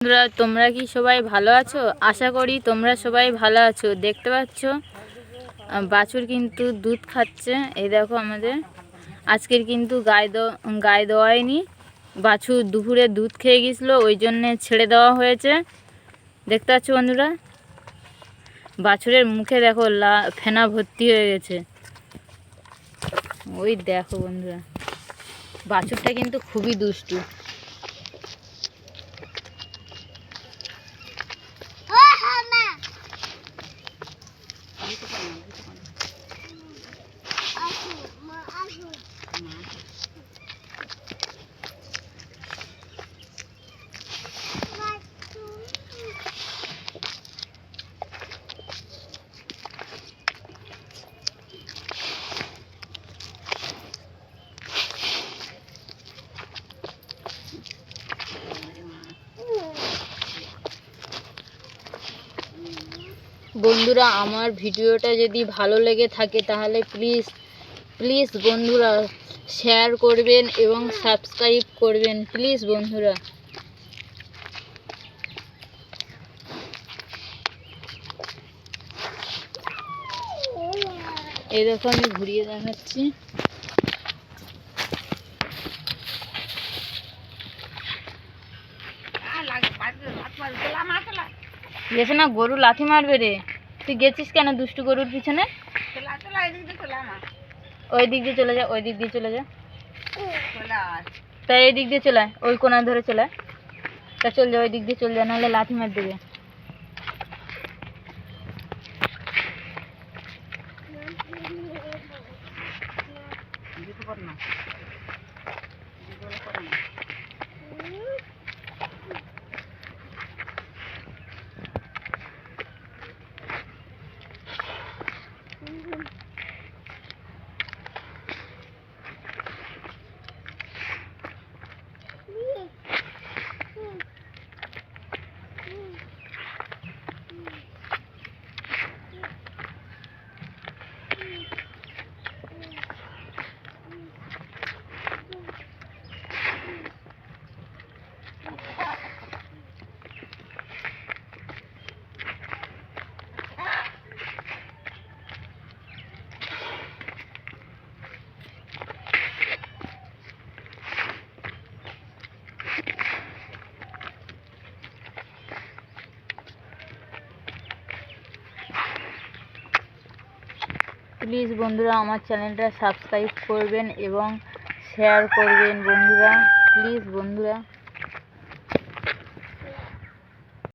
বন্ধুরা, তোমরা কি সবাই ভালো আছো? আশা করি তোমরা সবাই ভালো আছো। দেখতে পাচ্ছ বাছুর কিন্তু দুধ খাচ্ছে। এই দেখো আমাদের। আজকের কিন্তু গায়ে গায়ে দেওয়ায়নি। বাছুর দুপুরে দুধ খেয়ে গেছিল, ওই জন্যে ছেড়ে দেওয়া হয়েছে। দেখতে পাচ্ছ বন্ধুরা? বাছুরের মুখে দেখো লা, ফেনা ভর্তি হয়ে গেছে। ওই দেখো বন্ধুরা। বাছুরটা কিন্তু খুবই দুষ্টু। ito pa. বন্ধুরা, আমার ভিডিওটা যদি ভালো লেগে থাকে তাহলে প্লিজ প্লিজ বন্ধুরা শেয়ার করবেন এবং সাবস্ক্রাইব করবেন। প্লিজ বন্ধুরা। দেখো আমি ঘুরিয়ে দেখাচ্ছি। গেছে না গরু লাথি মারবে রে। তুই গেছিস কেন দুষ্টু গরুর পিছনে? ওই দিক দিয়ে চলে যা ওই দিক দিয়ে চলে যা। তাই এই দিক দিয়ে চলে আয়, ওই কোনা ধরে চলে আয়। তা চল যা ওই দিক দিয়ে চলে যা নাহলে লাথি মার দেবে। Mm-hmm. প্লিজ বন্ধুরা আমার চ্যানেলটা সাবস্ক্রাইব করবেন এবং শেয়ার করবেন বন্ধুরা। প্লিজ বন্ধুরা।